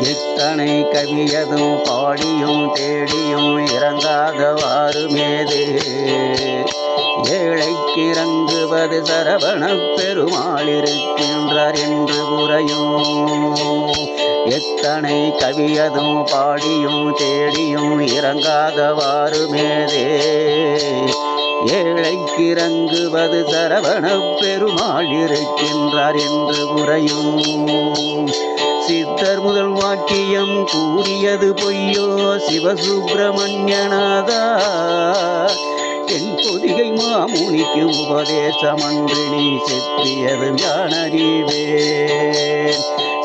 இத்தனை கவியதும் பாடியும் தேடியும் இறங்காதவாறு மேது ஏழைக்கு இறங்குவது சரவண பெருமாள் இருக்கின்றார் என்று குறையும். எத்தனை கவியதும் பாடியும் தேடியும் இறங்காதவாறு மேதே ஏழைக்கு இறங்குவது சரவண பெருமாள் இருக்கின்றார் என்று குறையும். சித்தர் முதல் வாக்கியம் கூறியது பொய்யோ சிவசுப்பிரமணியநாதா என் பொதிகை மாமுனிக்கு உபதேசமன்று நீ செப்பியது ஞானறிவேன்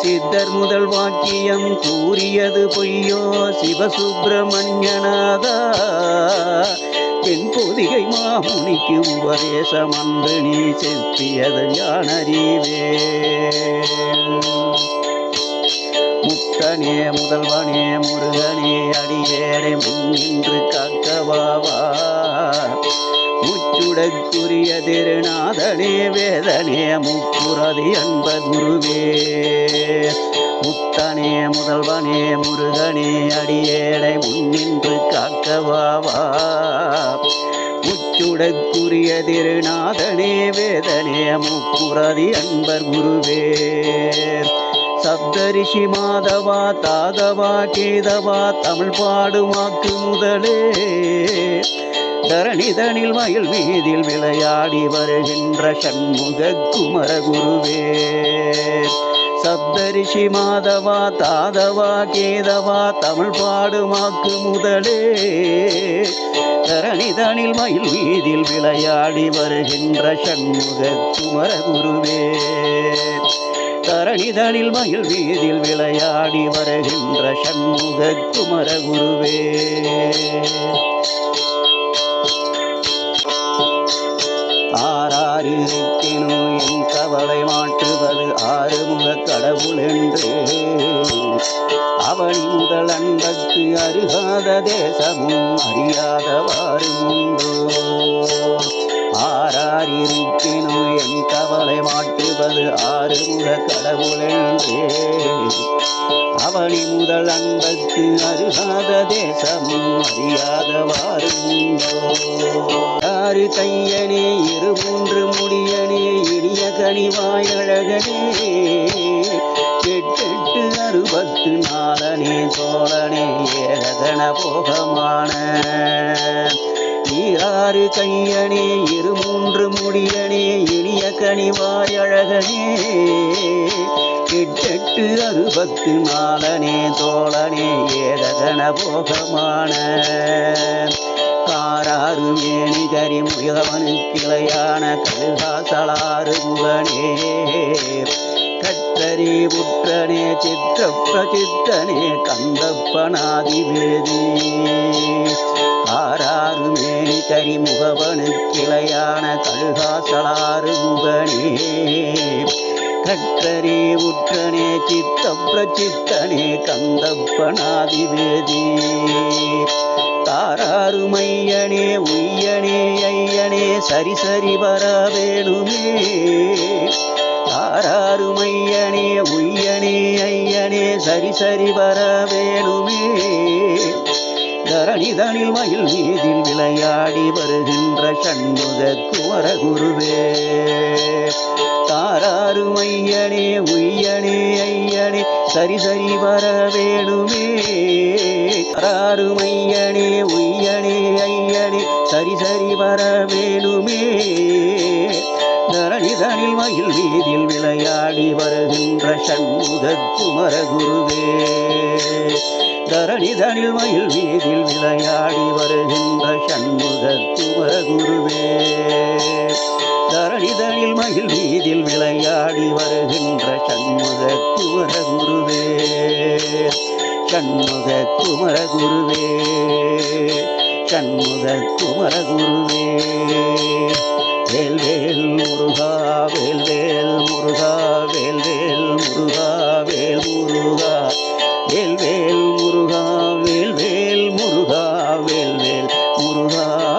சித்தர் முதல் வாக்கியம் கூறியது பொய்யோ சிவசுப்பிரமணியநாதா என் பொதிகை மாமுனிக்கு உபதேசம் அன்று நீ செப்பியது ஞானறிவேன் முருகனே முதல்வனே முருகனே அடியேனை முன்னின்று காக்கவாவா முச்சுடற்குரிய திருநாதனே வேதனே முப்புரதி அன்ப குருவே. முத்தனே முதல்வனே முருகனே அடியேடை முன்னின்று காக்கவாவா முச்சுடற்குரிய திருநாதனே வேதனே முப்புரதி அன்பர் குருவே. சப்தரிஷி மாதவா தாதவா கேதவா தமிழ் பாடுமாக்கு முதலே. தரணிதனில் மயில் மீதில் விளையாடி வருகின்ற சண்முக குமர குருவே. சப்தரிஷி மாதவா தாதவா கேதவா தமிழ் பாடுமாக்கு முதலே. தரணிதனில் மயில் மீதில் விளையாடி வருகின்ற சண்முக குமர குருவே. தரணிதனில் மயில் வீதில் விளையாடி வருகின்ற சண்முக குமர குருவே. ஆறாரிருக்கினோ என் கவலை மாற்றுவது ஆறுமுக கடவுள் என்று. அவன் முதல் அன்பத்து அறியாத தேசமும் அறியாதவாறு உண்டோ. ஆறார் ஆறாரிருக்கினோ என் கவலை மாட்டுவது ஆறுமுக கடவுள் என்றே அவனி முதல் அன்பத்து அருகாத தேசம் அறியாதவாறு உண்டோ ஆறு கையனே இரு மூன்று முடியனே இனிய கனிவாயழகனே எட்டெட்டு அறுபத்து நாலனே தோழனே ஏழகன போகமான ஈராறு கையனே இரு மூன்று முடியனே இனிய கனிவாய் அழகனே. எட்டெட்டு அறுபத்து நாளனே தோழனே ஏககண போகமான. காராறு மேனி கரி முயவனு கிளையான கல்காசலாறு முகனே கத்தரி புற்றனே சிற்றப்ப சித்தனே கந்தப்பனாதி வேதி. காரா கரி முகவனு கிளையான கழுகாசலாறு முகனே. கற்றறி உற்றனே சித்தப்ர சித்தனே கந்தப்பனாதி வேதி. தாராருமையனே உய்யனே ஐயனே சரி சரி வர வேணுமே. தாராருமையனே உய்யனே ஐயனே சரி சரி வர வேணுமே. தரணிதனில் மயில் மீதில் விளையாடி வருகின்ற சண்முக குமர குருவே தாராறு மையனே உய்யனே ஐயனே சரி சரி வர வேணுமே. தாராறு மையனே உய்யனே ஐயனே சரி சரி வர வேணுமே. தரணிதனில் மயில் மீதில் விளையாடி வருகின்ற சண்முக குமர குருவே தரணிதனில் மயில் வீதில் விளையாடி வருகின்ற சண்முக குமர குருவே தரணிதனில் மயில் வீதில் விளையாடி வருகின்ற சண்முக குமர குருவே சண்முக குமர குருவே சண்முக குமர குருவே வேல் வேல் முருகா வேல் வேல் முருகா.